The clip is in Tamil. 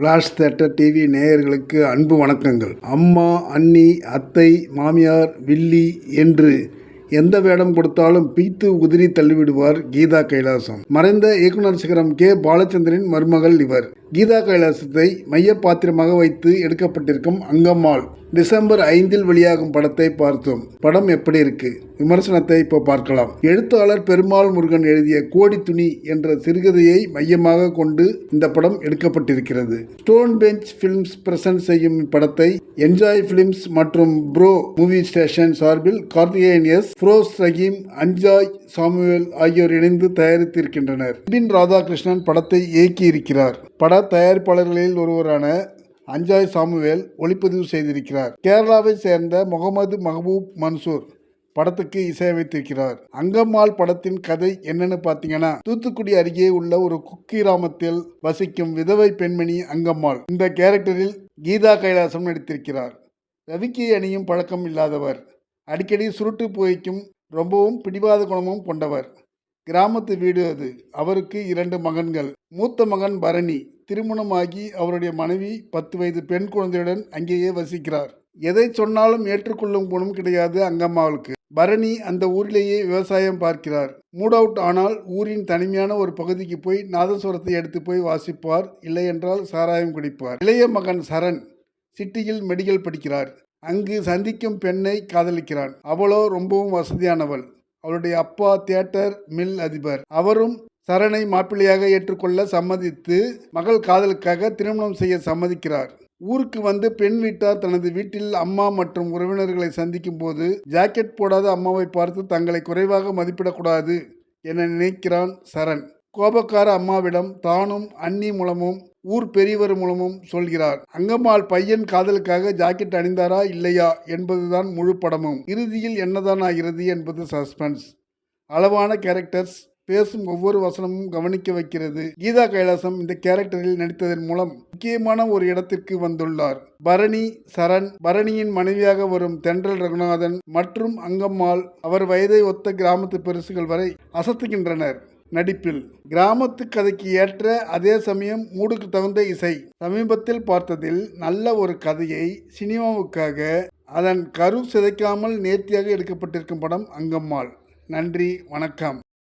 ஃப்ளாஷ் தேட்டர் டிவி நேயர்களுக்கு அன்பு வணக்கங்கள். அம்மா அண்ணி அத்தை மாமியார் வில்லி என்று எந்த வேடம் கொடுத்தாலும் பீத்து உதிரி தள்ளிவிடுவார் கீதா கைலாசம். மறைந்த இயக்குனர் சிகரம் கே. பாலச்சந்திரன் மருமகள் இவர். கீதா கைலாசத்தை மைய பாத்திரமாக வைத்து எடுக்கப்பட்டிருக்கும் அங்கம்மாள் டிசம்பர் ஐந்தில் வெளியாகும் படத்தை பார்த்தோம். படம் எப்படி இருக்கு? விமர்சனத்தை இப்போ பார்க்கலாம். எழுத்தாளர் பெருமாள் முருகன் எழுதிய கோடி துணி என்ற சிறுகதையை மையமாக கொண்டு இந்த படம் எடுக்கப்பட்டிருக்கிறது. ஸ்டோன் பெஞ்ச் பிலிம்ஸ் பிரசன்ட் செய்யும் இப்படத்தை என்ஜாய் பிலிம்ஸ் மற்றும் ப்ரோ மூவி ஸ்டேஷன் சார்பில் Karthikeyan S froze Rahim அஞ்சாய் Samuel ஆகியோர் இணைந்து தயாரித்திருக்கின்றனர். பின் ராதாகிருஷ்ணன் படத்தை இயக்கியிருக்கிறார். பட தயாரிப்பாளர்களில் ஒருவரான அஞ்சாய் சாமுவேல் ஒளிப்பதிவு செய்திருக்கிறார். கேரளாவை சேர்ந்த முகமது மஹபூப் மன்சூர் படத்துக்கு இசையமைத்திருக்கிறார். அங்கம்மாள் படத்தின் கதை என்னன்னு பார்த்தீங்கன்னா தூத்துக்குடி அருகே உள்ள ஒரு குக்கிராமத்தில் வசிக்கும் விதவை பெண்மணி அங்கம்மாள். இந்த கேரக்டரில் கீதா கைலாசம் நடித்திருக்கிறார். ரவிக்கு அணியும் பழக்கம் இல்லாதவர். அடிக்கடி சுருட்டு புகைக்கும் ரொம்பவும் பிடிவாத குணமும் கொண்டவர். கிராமத்து வீடு அது. அவருக்கு இரண்டு மகன்கள். மூத்த மகன் பரணி திருமணமாகி அவருடைய மனைவி பத்து வயது பெண் குழந்தையுடன் அங்கேயே வசிக்கிறார். எதை சொன்னாலும் ஏற்றுக்கொள்ளும் குணம் கிடையாது அங்கம்மாவுக்கு. பரணி அந்த ஊரிலேயே விவசாயம் பார்க்கிறார். மூட் அவுட் ஆனால் ஊரின் தனிமையான ஒரு பகுதிக்கு போய் நாதஸ்வரத்தை எடுத்து போய் வாசிப்பார். இல்லையென்றால் சாராயம் குடிப்பார். இளைய மகன் சரண் சிட்டியில் மெடிக்கல் படிக்கிறார். அங்கு சந்திக்கும் பெண்ணை காதலிக்கிறான். அவளோ ரொம்பவும் வசதியானவள். அவளுடைய அப்பா தியேட்டர் மில் அதிபர். அவரும் சரணை மாப்பிள்ளையாக ஏற்றுக்கொள்ள சம்மதித்து மகள் காதலுக்காக திருமணம் செய்ய சம்மதிக்கிறார். ஊருக்கு வந்து பெண் வீட்டார் தனது வீட்டில் அம்மா மற்றும் உறவினர்களை சந்திக்கும் போது ஜாக்கெட் போடாத அம்மாவை பார்த்து தங்களை குறைவாக மதிப்பிடக்கூடாது என நினைக்கிறான் சரண். கோபக்கார அம்மாவிடம் தானும் அண்ணி மூலமும் ஊர் பெரியவர் மூலமும் சொல்கிறார். அங்கம்மாள் பையன் காதலுக்காக ஜாக்கெட் அணிந்தாரா இல்லையா என்பதுதான் முழு படமும் இறுதியில் என்னதான் ஆகிறது என்பது சஸ்பென்ஸ். அளவான கேரக்டர்ஸ் பேசும் ஒவ்வொரு வசனமும் கவனிக்க வைக்கிறது. கீதா கைலாசம் இந்த கேரக்டரில் நடித்ததன் மூலம் முக்கியமான ஒரு இடத்திற்கு வந்துள்ளார். பரணி சரண் பரணியின் மனைவியாக வரும் தென்றல் ரகுநாதன் மற்றும் அங்கம்மாள் அவர் வயதை ஒத்த கிராமத்து பெருசுகள் வரை அசத்துகின்றனர். நடிப்பில் கிராமத்து கதைக்கு ஏற்ற அதே சமயம் மூடுக்கு தகுந்த இசை. சமீபத்தில் பார்த்ததில் நல்ல ஒரு கதையை சினிமாவுக்காக அதன் கரு சிதைக்காமல் நேர்த்தியாக எடுக்கப்பட்டிருக்கும் படம் அங்கம்மாள். நன்றி வணக்கம்.